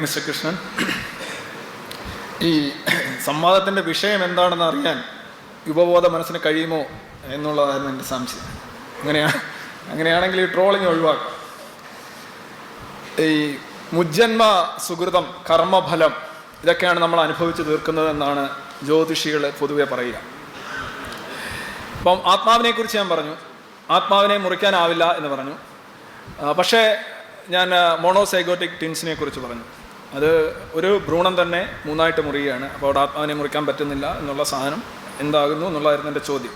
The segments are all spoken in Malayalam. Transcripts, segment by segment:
മിസ്റ്റർ കൃഷ്ണൻ. ഈ സംവാദത്തിന്റെ വിഷയം എന്താണെന്ന് അറിയാൻ യുവബോധ മനസ്സിന് കഴിയുമോ എന്നുള്ളതായിരുന്നു എന്റെ സംശയം. അങ്ങനെയാണ് അങ്ങനെയാണെങ്കിൽ ഈ ട്രോളിങ് ഒഴിവാക്കും. ഈ മുജ്ജന്മ സുഹൃതം കർമ്മഫലം ഇതൊക്കെയാണ് നമ്മൾ അനുഭവിച്ചു തീർക്കുന്നതെന്നാണ് ജ്യോതിഷികൾ പൊതുവെ പറയുക. അപ്പം ആത്മാവിനെ കുറിച്ച് ഞാൻ പറഞ്ഞു. ആത്മാവിനെ മുറിക്കാനാവില്ല എന്ന് പറഞ്ഞു. പക്ഷേ ഞാൻ മോണോസൈഗോട്ടിക് ടിൻസിനെ കുറിച്ച് പറഞ്ഞു. അത് ഒരു ഭ്രൂണം തന്നെ മൂന്നായിട്ട് മുറിയുകയാണ്. അപ്പോൾ അവിടെ ആത്മാവിനെ മുറിക്കാൻ പറ്റുന്നില്ല എന്നുള്ള സാധനം എന്താകുന്നു എന്നുള്ളതായിരുന്നു എന്റെ ചോദ്യം.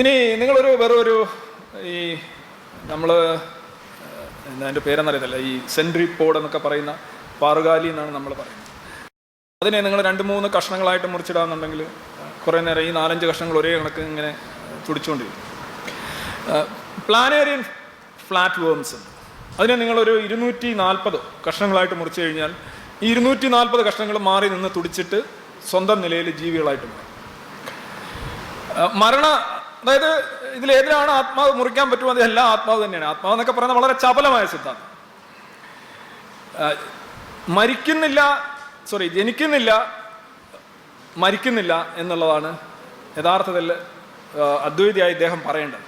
ഇനി നിങ്ങളൊരു വെറും ഒരു ഈ നമ്മൾ എന്താ എന്റെ പേരെന്നറിയത്തില്ല ഈ സെൻട്രി പോഡ് എന്നൊക്കെ പറയുന്ന പാറുകാലി എന്നാണ് നമ്മൾ പറയുന്നത്. അതിനെ നിങ്ങൾ രണ്ട് മൂന്ന് കഷ്ണങ്ങളായിട്ട് മുറിച്ചിടാന്നുണ്ടെങ്കിൽ കുറേ നേരം ഈ നാലഞ്ച് കഷ്ണങ്ങൾ ഒരേ കണക്ക് ഇങ്ങനെ തുടിച്ചുകൊണ്ടിരിക്കും. പ്ലാനേറിയൻ ഫ്ലാറ്റ് വേംസ് അതിനെ നിങ്ങളൊരു ഇരുന്നൂറ്റി നാൽപ്പത് കഷ്ണങ്ങളായിട്ട് മുറിച്ചു കഴിഞ്ഞാൽ ഈ ഇരുന്നൂറ്റി നാൽപ്പത് കഷ്ണങ്ങൾ മാറി നിന്ന് തുടിച്ചിട്ട് സ്വന്തം നിലയിൽ ജീവികളായിട്ട് മാറും. മരണ അതായത് ഇതിൽ ഏതിലാണ് ആത്മാവ് മുറിക്കാൻ പറ്റുമോ അതെല്ലാം ആത്മാവ് തന്നെയാണ്. ആത്മാവ് എന്നൊക്കെ പറയുന്നത് വളരെ ചപലമായ സിദ്ധാന്തം. മരിക്കുന്നില്ല സോറി ജനിക്കുന്നില്ല മരിക്കുന്നില്ല എന്നുള്ളതാണ് യഥാർത്ഥത്തിൽ അദ്വൈതിയായി ഇദ്ദേഹം പറയേണ്ടത്.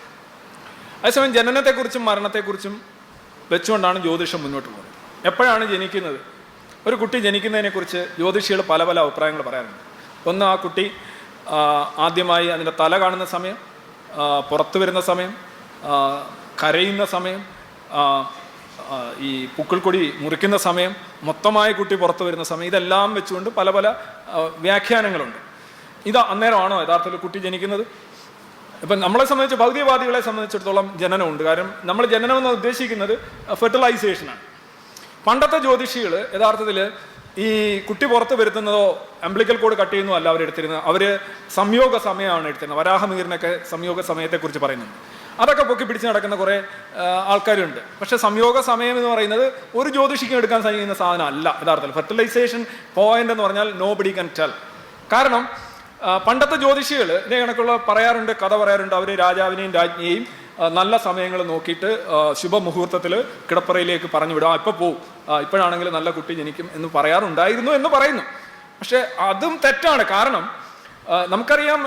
അതേസമയം ജനനത്തെക്കുറിച്ചും മരണത്തെക്കുറിച്ചും വെച്ചുകൊണ്ടാണ് ജ്യോതിഷം മുന്നോട്ട് പോകുന്നത്. എപ്പോഴാണ് ജനിക്കുന്നത്? ഒരു കുട്ടി ജനിക്കുന്നതിനെക്കുറിച്ച് ജ്യോതിഷികൾ പല പല അഭിപ്രായങ്ങൾ പറയാറുണ്ട്. ഒന്ന് ആ കുട്ടി ആദ്യമായി അതിന്റെ തല കാണുന്ന സമയം പുറത്തു വരുന്ന സമയം കരയുന്ന സമയം ഈ പുക്കിൾക്കൊടി മുറിക്കുന്ന സമയം മൊത്തമായി കുട്ടി പുറത്തു വരുന്ന സമയം ഇതെല്ലാം വെച്ചുകൊണ്ട് പല പല വ്യാഖ്യാനങ്ങളുണ്ട്. ഇത് അന്നേരമാണോ യഥാർത്ഥത്തിൽ കുട്ടി ജനിക്കുന്നത്? ഇപ്പം നമ്മളെ സംബന്ധിച്ച് ഭൗതികവാദികളെ സംബന്ധിച്ചിടത്തോളം ജനനമുണ്ട്. കാരണം നമ്മൾ ജനനം എന്ന് ഉദ്ദേശിക്കുന്നത് ഫെർട്ടിലൈസേഷനാണ് പണ്ടത്തെ ജ്യോതിഷികൾ യഥാർത്ഥത്തിൽ ഈ കുട്ടി പുറത്ത് വരുത്തുന്നതോ അംബ്ലിക്കൽ കോഡ് കട്ട് ചെയ്യുന്നതോ അല്ല അവരെടുത്തിരുന്നത് അവർ സംയോഗ സമയമാണ് എടുത്തിരുന്നത്. വരാഹമീറിനൊക്കെ സംയോഗ സമയത്തെക്കുറിച്ച് പറയുന്നുണ്ട്. അതൊക്കെ പൊക്കി പിടിച്ച് നടക്കുന്ന കുറേ ആൾക്കാരുണ്ട്. പക്ഷേ സംയോഗ സമയം എന്ന് പറയുന്നത് ഒരു ജ്യോതിഷിക്കും എടുക്കാൻ സാധിക്കുന്ന സാധനം അല്ല യഥാർത്ഥത്തിൽ ഫെർട്ടിലൈസേഷൻ പോയിന്റ് എന്ന് പറഞ്ഞാൽ നോ ബഡി കൻ ടെൽ കാരണം പണ്ടത്തെ ജ്യോതിഷികൾ ഇതേ കണക്കുള്ള പറയാറുണ്ട് കഥ പറയാറുണ്ട്. അവർ രാജാവിനെയും രാജ്ഞിയെയും നല്ല സമയങ്ങൾ നോക്കിയിട്ട് ശുഭമുഹൂർത്തത്തിൽ കിടപ്പറയിലേക്ക് പറഞ്ഞു വിടും. ഇപ്പം പോവും. ഇപ്പോഴാണെങ്കിൽ നല്ല കുട്ടി ജനിക്കും എന്ന് പറയാറുണ്ടായിരുന്നു എന്ന് പറയുന്നു. പക്ഷേ അതും തെറ്റാണ്. കാരണം നമുക്കറിയാം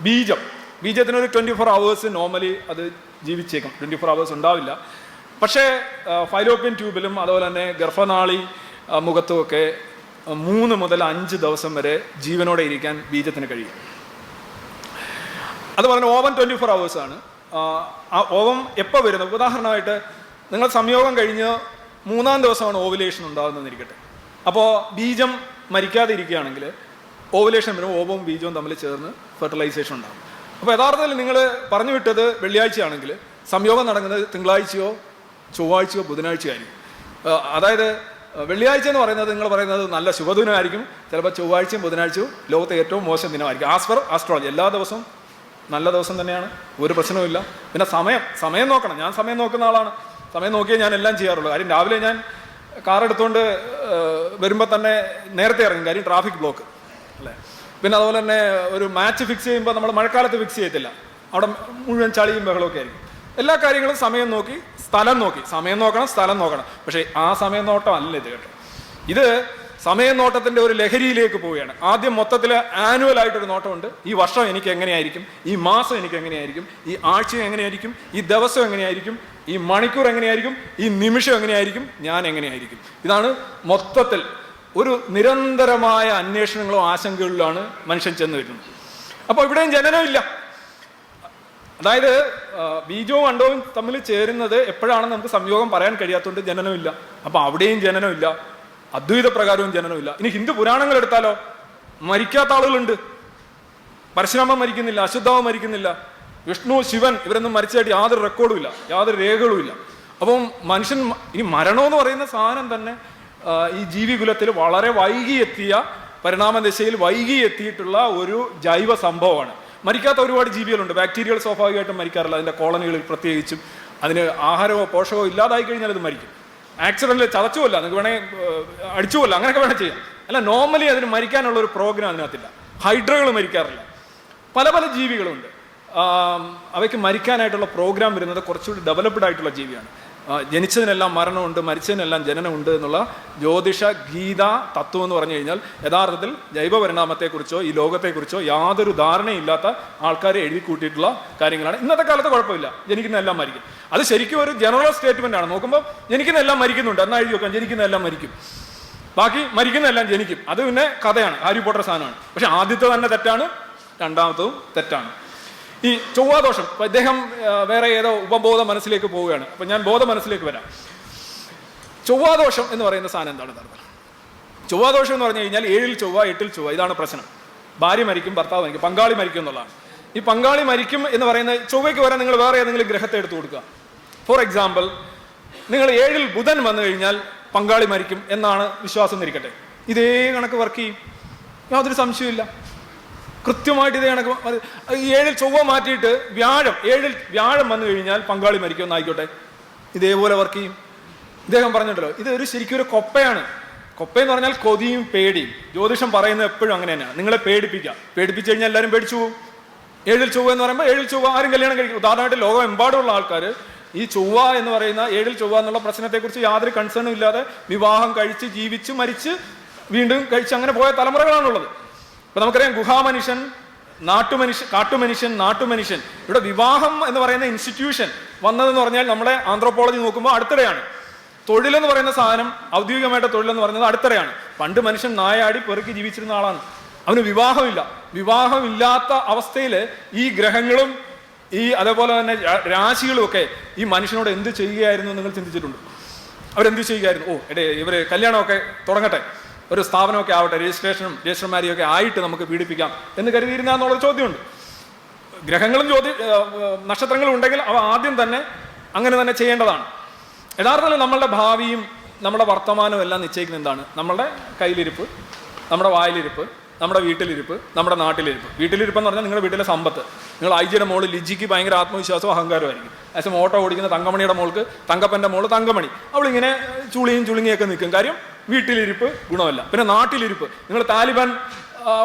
ബീജം. ബീജത്തിനൊരു ട്വന്റി ഫോർ അവേഴ്സ് നോർമലി അത് ജീവിച്ചേക്കും. ട്വന്റി ഫോർ അവേഴ്സ് ഉണ്ടാവില്ല. പക്ഷേ ഫൈലോപ്യൻ ട്യൂബിലും അതുപോലെ തന്നെ ഗർഭനാളി മുഖത്തുമൊക്കെ മൂന്ന് മുതൽ അഞ്ച് ദിവസം വരെ ജീവനോടെ ഇരിക്കാൻ ബീജത്തിന് കഴിയും. അത് പറഞ്ഞ ഓവൻ ട്വന്റി ഫോർ ആണ്. ആ, ഓവം എപ്പോൾ വരുന്നത്? ഉദാഹരണമായിട്ട് നിങ്ങൾ സംയോഗം കഴിഞ്ഞ് മൂന്നാം ദിവസമാണ് ഓവുലേഷൻ ഉണ്ടാകുന്നതെന്നിരിക്കട്ടെ. അപ്പോൾ ബീജം മരിക്കാതെ ഇരിക്കുകയാണെങ്കിൽ ഓവുലേഷൻ വരും ഓവവും ബീജവും തമ്മിൽ ചേർന്ന് ഫെർട്ടിലൈസേഷൻ ഉണ്ടാകും. അപ്പോൾ യഥാർത്ഥത്തിൽ നിങ്ങൾ പറഞ്ഞു വിട്ടത് വെള്ളിയാഴ്ചയാണെങ്കിൽ സംയോഗം നടക്കുന്നത് തിങ്കളാഴ്ചയോ ചൊവ്വാഴ്ചയോ ബുധനാഴ്ചയോ ആയിരിക്കും. അതായത് വെള്ളിയാഴ്ച എന്ന് പറയുന്നത് നിങ്ങൾ പറയുന്നത് നല്ല ശുഭദിനമായിരിക്കും. ചിലപ്പോൾ ചൊവ്വാഴ്ചയും ബുധനാഴ്ചയും ലോകത്തെ ഏറ്റവും മോശം ദിനമായിരിക്കും. ആസ്പർ ആസ്ട്രോളജി എല്ലാ ദിവസവും നല്ല ദിവസം തന്നെയാണ്. ഒരു പ്രശ്നവുമില്ല പിന്നെ സമയം സമയം നോക്കണം. ഞാൻ സമയം നോക്കുന്ന ആളാണ്. സമയം നോക്കിയേ ഞാൻ എല്ലാം ചെയ്യാറുള്ളൂ. കാര്യം രാവിലെ ഞാൻ കാർ എടുത്തുകൊണ്ട് വരുമ്പോൾ തന്നെ നേരത്തെ ഇറങ്ങും. കാര്യം ട്രാഫിക് ബ്ലോക്ക്. അല്ലേ? പിന്നെ അതുപോലെ തന്നെ ഒരു മാച്ച് ഫിക്സ് ചെയ്യുമ്പോൾ നമ്മൾ മഴക്കാലത്ത് ഫിക്സ് ചെയ്യത്തില്ല. അവിടെ മുഴുവൻ ചളിയും ബഹളമൊക്കെ ആയിരിക്കും. എല്ലാ കാര്യങ്ങളും സമയം നോക്കി സ്ഥലം നോക്കി. സമയം നോക്കണം സ്ഥലം നോക്കണം. പക്ഷേ ആ സമയം നോട്ടം അല്ല ഇത് കേട്ടോ. ഇത് സമയം നോട്ടത്തിന്റെ ഒരു ലഹരിയിലേക്ക് പോവുകയാണ്. ആദ്യം മൊത്തത്തിൽ ആനുവൽ ആയിട്ടൊരു നോട്ടമുണ്ട്. ഈ വർഷം എനിക്ക് എങ്ങനെയായിരിക്കും? ഈ മാസം എനിക്ക് എങ്ങനെയായിരിക്കും? ഈ ആഴ്ച എങ്ങനെയായിരിക്കും? ഈ ദിവസം എങ്ങനെയായിരിക്കും? ഈ മണിക്കൂർ എങ്ങനെയായിരിക്കും? ഈ നിമിഷം എങ്ങനെയായിരിക്കും? ഞാൻ എങ്ങനെയായിരിക്കും? ഇതാണ് മൊത്തത്തിൽ ഒരു നിരന്തരമായ അന്വേഷണങ്ങളോ ആശങ്കകളിലാണ് മനുഷ്യൻ ചെന്ന് വരുന്നത്. അപ്പോൾ ഇവിടെയും ജനനമില്ല. അതായത് ബീജവും അണ്ടവും തമ്മിൽ ചേരുന്നത് എപ്പോഴാണ് നമുക്ക് സംയോഗം പറയാൻ കഴിയാത്തതുകൊണ്ട് ജനനമില്ല അപ്പൊ അവിടെയും ജനനമില്ല അദ്വൈത പ്രകാരവും ജനനമില്ല ഇനി ഹിന്ദു പുരാണങ്ങൾ എടുത്താലോ? മരിക്കാത്ത ആളുകളുണ്ട്. പരശുരാമൻ മരിക്കുന്നില്ല അശുദ്ധാവ് മരിക്കുന്നില്ല വിഷ്ണു ശിവൻ ഇവരൊന്നും മരിച്ചതായിട്ട് യാതൊരു റെക്കോർഡും ഇല്ല യാതൊരു രേഖകളും ഇല്ല അപ്പം മനുഷ്യൻ ഇനി ഈ മരണം എന്ന് പറയുന്ന സാധനം തന്നെ ഈ ജീവികുലത്തിൽ വളരെ വൈകി എത്തിയ പരിണാമദശയിൽ വൈകി എത്തിയിട്ടുള്ള ഒരു ജൈവ സംഭവമാണ്. മരിക്കാത്ത ഒരുപാട് ജീവികളുണ്ട്. ബാക്ടീരിയകൾ സ്വാഭാവികമായിട്ടും മരിക്കാറില്ല. അതിന്റെ കോളനികളിൽ പ്രത്യേകിച്ചും. അതിന് ആഹാരമോ പോഷകമോ ഇല്ലാതായി കഴിഞ്ഞാൽ അത് മരിക്കും. ആക്സിഡന്റിൽ ചതച്ചുമല്ല നിങ്ങൾക്ക് വേണേ അടിച്ചുമല്ല അങ്ങനെയൊക്കെ വേണം ചെയ്യാം. അല്ല നോർമലി അതിന് മരിക്കാനുള്ള ഒരു പ്രോഗ്രാം അതിനകത്തില്ല. ഹൈഡ്രകൾ മരിക്കാറില്ല. പല പല ജീവികളുണ്ട്. അവയ്ക്ക് മരിക്കാനായിട്ടുള്ള പ്രോഗ്രാം വരുന്നത് കുറച്ചുകൂടി ഡെവലപ്ഡ് ആയിട്ടുള്ള ജീവിയാണ്. ജനിച്ചതിനെല്ലാം മരണമുണ്ട് മരിച്ചതിനെല്ലാം ജനനമുണ്ട് എന്നുള്ള ജ്യോതിഷ ഗീത തത്വം എന്ന് പറഞ്ഞു കഴിഞ്ഞാൽ യഥാർത്ഥത്തിൽ ജൈവപരിണാമത്തെക്കുറിച്ചോ ഈ ലോകത്തെക്കുറിച്ചോ യാതൊരു ധാരണയില്ലാത്ത ആൾക്കാരെ എഴുതി കൂട്ടിയിട്ടുള്ള കാര്യങ്ങളാണ്. ഇന്നത്തെ കാലത്ത് കുഴപ്പമില്ല. ജനിക്കുന്നതെല്ലാം മരിക്കും. അത് ശരിക്കും ഒരു ജനറൽ സ്റ്റേറ്റ്മെന്റ് ആണ്. നോക്കുമ്പോൾ ജനിക്കുന്നതെല്ലാം മരിക്കുന്നുണ്ട്. എന്നാൽ എഴുതി വെക്കാം? ജനിക്കുന്നതെല്ലാം മരിക്കും. ബാക്കി മരിക്കുന്നതെല്ലാം ജനിക്കും. അത് പിന്നെ കഥയാണ്. ഹാരി പോട്ടർ സാധനമാണ്. പക്ഷെ ആദ്യത്തെ തന്നെ തെറ്റാണ് രണ്ടാമത്തതും തെറ്റാണ്. ഈ ചൊവ്വാദോഷം ഇപ്പൊ ഇദ്ദേഹം ആ, വേറെ ഏതോ ഉപബോധ മനസ്സിലേക്ക് പോവുകയാണ്. അപ്പൊ ഞാൻ ബോധ മനസ്സിലേക്ക് വരാം. ചൊവ്വാദോഷം എന്ന് പറയുന്ന സാധനം എന്താണ് നടന്നത് ചൊവ്വാദോഷം എന്ന് പറഞ്ഞു കഴിഞ്ഞാൽ ഏഴിൽ ചൊവ്വ എട്ടിൽ ചൊവ്വ ഇതാണ് പ്രശ്നം. ഭാര്യ മരിക്കും ഭർത്താവ് മരിക്കും പങ്കാളി മരിക്കും എന്നുള്ളതാണ്. ഈ പങ്കാളി മരിക്കും എന്ന് പറയുന്ന ചൊവ്വയ്ക്ക് വരാൻ നിങ്ങൾ വേറെ ഏതെങ്കിലും ഗ്രഹത്തെ എടുത്തു കൊടുക്കുക. ഫോർ എക്സാമ്പിൾ നിങ്ങൾ ഏഴിൽ ബുധൻ വന്നു കഴിഞ്ഞാൽ പങ്കാളി മരിക്കും എന്നാണ് വിശ്വാസം എന്നിരിക്കട്ടെ ഇതേ കണക്ക് വർക്ക് ചെയ്യും. യാതൊരു സംശയമില്ല കൃത്യമായിട്ട് ഇത് കണക്ക് ഏഴിൽ ചൊവ്വ മാറ്റിയിട്ട് വ്യാഴം ഏഴിൽ വ്യാഴം വന്നു കഴിഞ്ഞാൽ പങ്കാളി മരിക്കുമെന്ന് ആയിക്കോട്ടെ. ഇതേപോലെ വർക്ക് ചെയ്യും. ഇദ്ദേഹം പറഞ്ഞിട്ടല്ലോ ഇത് ഒരു ശരിക്കും ഒരു കൊപ്പയാണ്. കൊപ്പ എന്ന് പറഞ്ഞാൽ കൊതിയും പേടിയും. ജ്യോതിഷം പറയുന്നത് എപ്പോഴും അങ്ങനെ തന്നെയാണ്. നിങ്ങളെ പേടിപ്പിക്കാം പേടിപ്പിച്ചു കഴിഞ്ഞാൽ എല്ലാവരും പേടിച്ചു പോകും. ഏഴിൽ ചൊവ്വ എന്ന് പറയുമ്പോൾ ഏഴിൽ ചൊവ്വ ആരും കല്യാണം കഴിക്കും ഉദാഹരണമായിട്ട് ലോകമെമ്പാടുമുള്ള ആൾക്കാർ ഈ ചൊവ്വ എന്ന് പറയുന്ന ഏഴിൽ ചൊവ്വ എന്നുള്ള പ്രശ്നത്തെക്കുറിച്ച് യാതൊരു കൺസേണും ഇല്ലാതെ വിവാഹം കഴിച്ച് ജീവിച്ച് മരിച്ച് വീണ്ടും കഴിച്ച് അങ്ങനെ പോയ തലമുറകളാണുള്ളത്. ഇപ്പൊ നമുക്കറിയാം ഗുഹാമനുഷ്യൻ നാട്ടുമനുഷ്യൻ കാട്ടുമനുഷ്യൻ നാട്ടുമനുഷ്യൻ. ഇവിടെ വിവാഹം എന്ന് പറയുന്ന ഇൻസ്റ്റിറ്റ്യൂഷൻ വന്നതെന്ന് പറഞ്ഞാൽ നമ്മുടെ ആന്ത്രോപോളജി നോക്കുമ്പോൾ അടുത്തിടെയാണ്. തൊഴിലെന്ന് പറയുന്ന സാധനം ഔദ്യോഗികമായിട്ട് തൊഴിലെന്ന് പറയുന്നത് അടുത്തിടെയാണ്. പണ്ട് മനുഷ്യൻ നായാടി പെറുക്കി ജീവിച്ചിരുന്ന ആളാണ്. അവന് വിവാഹമില്ല. വിവാഹമില്ലാത്ത അവസ്ഥയിൽ ഈ ഗ്രഹങ്ങളും ഈ അതേപോലെ തന്നെ രാശികളും ഒക്കെ ഈ മനുഷ്യനോട് എന്ത് ചെയ്യുകയായിരുന്നു നിങ്ങൾ ചിന്തിച്ചിട്ടുണ്ട്? അവരെന്ത് ചെയ്യുകയായിരുന്നു? ഓ എടേ ഇവർ കല്യാണമൊക്കെ തുടങ്ങട്ടെ. ഒരു സ്ഥാപനമൊക്കെ ആവട്ടെ രജിസ്ട്രേഷനും രജിസ്റ്റർമാരെയൊക്കെ മാരിയും ആയിട്ട് നമുക്ക് പീഡിപ്പിക്കാം എന്ന് കരുതിയിരുന്ന എന്നുള്ള ചോദ്യമുണ്ട്. ഗ്രഹങ്ങളും ജ്യോതി നക്ഷത്രങ്ങളും ഉണ്ടെങ്കിൽ അവ ആദ്യം തന്നെ അങ്ങനെ തന്നെ ചെയ്യേണ്ടതാണ്. യഥാർത്ഥത്തിൽ നമ്മളുടെ ഭാവിയും നമ്മുടെ വർത്തമാനവും എല്ലാം നിശ്ചയിക്കുന്ന എന്താണ്? നമ്മളുടെ കയ്യിലിരിപ്പ് നമ്മുടെ വായിലിരിപ്പ് നമ്മുടെ വീട്ടിലിരിപ്പ് നമ്മുടെ നാട്ടിലിരിപ്പ്. വീട്ടിലിരിപ്പ് എന്ന് പറഞ്ഞാൽ നിങ്ങളുടെ വീട്ടിലെ സമ്പത്ത്. നിങ്ങൾ ഐജിയുടെ മോൾ ലിജിക്ക് ഭയങ്കര ആത്മവിശ്വാസവും അഹങ്കാരമായിരിക്കും അച്ഛൻ ഓട്ടോ ഓടിക്കുന്ന തങ്കമണിയുടെ മോൾക്ക് തങ്കപ്പന്റെ മോൾ തങ്കമണി. അവളിങ്ങനെ ചുളിയും ചുളിങ്ങിയൊക്കെ നിൽക്കും. കാര്യം വീട്ടിലിരിപ്പ് ഗുണമല്ല. പിന്നെ നാട്ടിലിരിപ്പ്. നിങ്ങൾ താലിബാൻ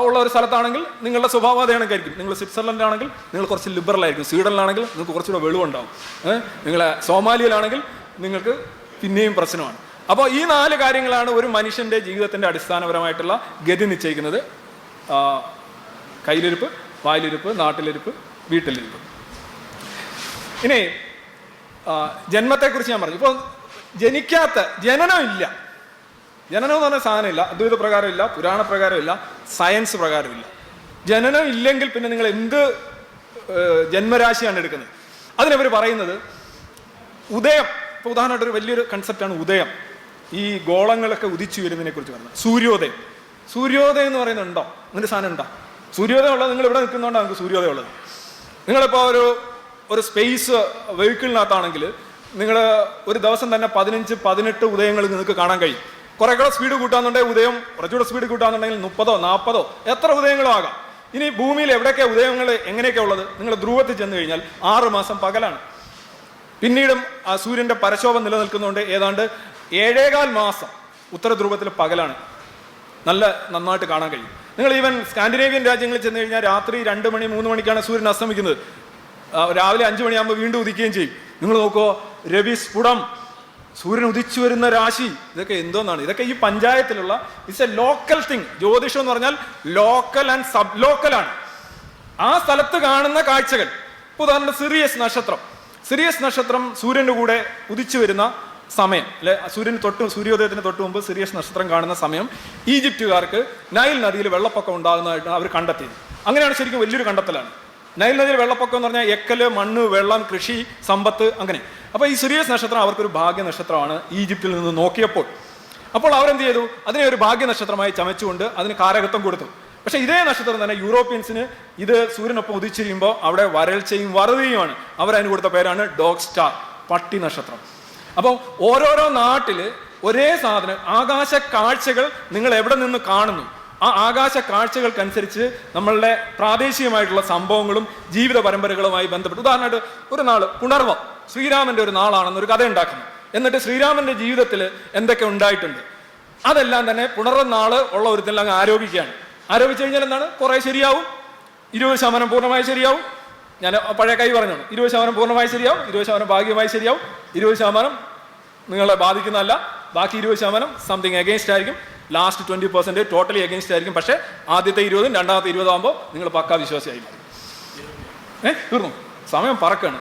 ഉള്ള ഒരു സ്ഥലത്താണെങ്കിൽ നിങ്ങളുടെ സ്വഭാവം അതേ നിങ്ങൾ സ്വിറ്റ്സർലൻഡ് ആണെങ്കിൽ നിങ്ങൾ കുറച്ച് ലിബറൽ ആയിരിക്കും സ്വീഡനിലാണെങ്കിൽ നിങ്ങൾക്ക് കുറച്ചുകൂടെ വെളിവുണ്ടാവും. നിങ്ങളെ നിങ്ങൾ സോമാലിയയിലാണെങ്കിൽ നിങ്ങൾക്ക് പിന്നെയും പ്രശ്നമാണ്. അപ്പോൾ ഈ നാല് കാര്യങ്ങളാണ് ഒരു മനുഷ്യന്റെ ജീവിതത്തിന്റെ അടിസ്ഥാനപരമായിട്ടുള്ള ഗതി നിശ്ചയിക്കുന്നത്. കയ്യിലിരിപ്പ് വായിലിരിപ്പ് നാട്ടിലിരിപ്പ് വീട്ടിലിരിപ്പ്. ഇനി ജന്മത്തെക്കുറിച്ച് ഞാൻ പറഞ്ഞു. ഇപ്പോൾ ജനിക്കാത്ത ജനനമില്ല. ജനനം എന്ന് പറഞ്ഞ സാധനമില്ല. അദ്വൈത പ്രകാരമില്ല പുരാണ പ്രകാരമില്ല സയൻസ് പ്രകാരമില്ല. ജനനം ഇല്ലെങ്കിൽ പിന്നെ നിങ്ങൾ എന്ത് ജന്മരാശിയാണ് എടുക്കുന്നത്? അതിനവർ പറയുന്നത് ഉദയം ഇപ്പോൾ ഉദാഹരണമായിട്ട് ഒരു വലിയൊരു കൺസെപ്റ്റാണ് ഉദയം. ഈ ഗോളങ്ങളൊക്കെ ഉദിച്ചു വരുന്നതിനെ കുറിച്ച് പറഞ്ഞത്. സൂര്യോദയം. സൂര്യോദയം എന്ന് പറയുന്നുണ്ടോ അങ്ങനെ സാധനം ഉണ്ടോ? സൂര്യോദയം ഉള്ളത് നിങ്ങൾ ഇവിടെ നിൽക്കുന്നതുകൊണ്ടാണ് നിങ്ങൾക്ക് സൂര്യോദയം ഉള്ളത്. നിങ്ങളിപ്പോൾ ഒരു ഒരു സ്പേസ് വെഹിക്കിളിനകത്താണെങ്കിൽ നിങ്ങൾ ഒരു ദിവസം തന്നെ പതിനഞ്ച് പതിനെട്ട് ഉദയങ്ങൾ നിങ്ങൾക്ക് കാണാൻ കഴിയും. കുറെ കൂടെ സ്പീഡ് കൂട്ടാന്നുണ്ടെങ്കിൽ ഉദയം കുറച്ചുകൂടെ സ്പീഡ് കൂട്ടാന്നുണ്ടെങ്കിൽ മുപ്പതോ നാൽപ്പതോ എത്ര ഉദയങ്ങളോ ആകാം. ഇനി ഭൂമിയിൽ എവിടെയൊക്കെ ഉദയങ്ങൾ എങ്ങനെയൊക്കെ ഉള്ളത്? നിങ്ങൾ ധ്രുവത്തിൽ ചെന്ന് കഴിഞ്ഞാൽ ആറ് മാസം പകലാണ്. പിന്നീടും ആ സൂര്യന്റെ പരശോഭം നിലനിൽക്കുന്നതുകൊണ്ട് ഏതാണ്ട് ഏഴേകാൽ മാസം ഉത്തര ധ്രുവത്തിൽ പകലാണ്. നല്ല നന്നായിട്ട് കാണാൻ കഴിയും. നിങ്ങൾ ഈവൻ സ്കാൻഡിനേവിയൻ രാജ്യങ്ങളിൽ ചെന്ന് കഴിഞ്ഞാൽ രാത്രി രണ്ട് മണി മൂന്ന് മണിക്കാണ് സൂര്യൻ അസ്തമിക്കുന്നത്. രാവിലെ അഞ്ചു മണിയാകുമ്പോൾ വീണ്ടും ഉദിക്കുകയും ചെയ്യും. നിങ്ങൾ നോക്കുമോ രവി സ്ഫുടം. സൂര്യൻ ഉദിച്ചു വരുന്ന രാശി ഇതൊക്കെ എന്തോന്നാണ്? ഇതൊക്കെ ഈ പഞ്ചായത്തിലുള്ള ഇറ്റ്സ് എ ലോക്കൽ തിങ് ജ്യോതിഷം എന്ന് പറഞ്ഞാൽ ലോക്കൽ ആൻഡ് സബ് ലോക്കൽ ആണ്. ആ സ്ഥലത്ത് കാണുന്ന കാഴ്ചകൾ. ഇപ്പൊ ഉദാഹരണം സിറിയസ് നക്ഷത്രം. സിറിയസ് നക്ഷത്രം സൂര്യന്റെ കൂടെ ഉദിച്ചു വരുന്ന സമയം. അല്ലെ സൂര്യന് തൊട്ട് സൂര്യോദയത്തിന് തൊട്ട് മുമ്പ് സിറിയസ് നക്ഷത്രം കാണുന്ന സമയം. ഈജിപ്തുകാർക്ക് നൈൽ നദിയിൽ വെള്ളപ്പൊക്കം ഉണ്ടാകുന്നതായിട്ട് അവർ കണ്ടെത്തിയത്. അങ്ങനെയാണ് ശരിക്കും വലിയൊരു കണ്ടെത്തലാണ്. നൈൽ നദിയിൽ വെള്ളപ്പൊക്കം എന്ന് പറഞ്ഞാൽ എക്കൽ മണ്ണ് വെള്ളം കൃഷി സമ്പത്ത് അങ്ങനെ. അപ്പോൾ ഈ സിറിയസ് നക്ഷത്രം അവർക്കൊരു ഭാഗ്യ നക്ഷത്രമാണ് ഈജിപ്തിൽ നിന്ന് നോക്കിയപ്പോൾ. അപ്പോൾ അവരെന്ത് ചെയ്തു? അതിനെ ഒരു ഭാഗ്യ നക്ഷത്രമായി ചമച്ചുകൊണ്ട് അതിന് കാരകത്വം കൊടുത്തു. പക്ഷെ ഇതേ നക്ഷത്രം തന്നെ യൂറോപ്യൻസിന് ഇത് സൂര്യനൊപ്പം ഉദിച്ചിരിക്കുമ്പോൾ അവിടെ വരൾച്ചയും വറുതിയുമാണ്. അവരതിന് കൊടുത്ത പേരാണ് ഡോഗ് സ്റ്റാർ പട്ടി നക്ഷത്രം. അപ്പോൾ ഓരോരോ നാട്ടിൽ ഒരേ സാധനം ആകാശ കാഴ്ചകൾ നിങ്ങൾ എവിടെ നിന്ന് കാണുന്നു? ആ ആകാശ കാഴ്ചകൾക്കനുസരിച്ച് നമ്മളുടെ പ്രാദേശികമായിട്ടുള്ള സംഭവങ്ങളും ജീവിത പരമ്പരകളുമായി ബന്ധപ്പെട്ട് ഉദാഹരണമായിട്ട് ഒരു നാൾ പുണർവം ശ്രീരാമന്റെ ഒരു നാളാണെന്നൊരു കഥ ഉണ്ടാക്കുന്നു. എന്നിട്ട് ശ്രീരാമന്റെ ജീവിതത്തിൽ എന്തൊക്കെ ഉണ്ടായിട്ടുണ്ട്? അതെല്ലാം തന്നെ പുണർവ നാൾ ഉള്ള ഒരുത്തെല്ലാം അങ്ങ് ആരോപിക്കുകയാണ്. ആരോപിച്ചു കഴിഞ്ഞാൽ എന്താണ്? കുറെ ശരിയാവും. ഇരുപത് ശതമാനം പൂർണമായി ശരിയാവും. ഞാൻ പഴയ കൈ പറഞ്ഞു ഇരുപത് ശതമാനം പൂർണമായി ശരിയാവും. ഇരുപത് ശതമാനം ഭാഗ്യമായി ശരിയാവും. ഇരുപത് ശതമാനം നിങ്ങളെ ബാധിക്കുന്നതല്ല. ബാക്കി ഇരുപത് ശതമാനം സംതിങ് അഗേൻസ്റ്റ് ആയിരിക്കും. Last twenty percent totally against ആയിരിക്കും. പക്ഷേ ആദ്യത്തെ ഇരുപതും രണ്ടാമത്തെ ഇരുപതാകുമ്പോൾ നിങ്ങൾ പക്കാ വിശ്വാസിയായി മാറും. ഏ? തീർന്നു? സമയം പറക്കാണ്.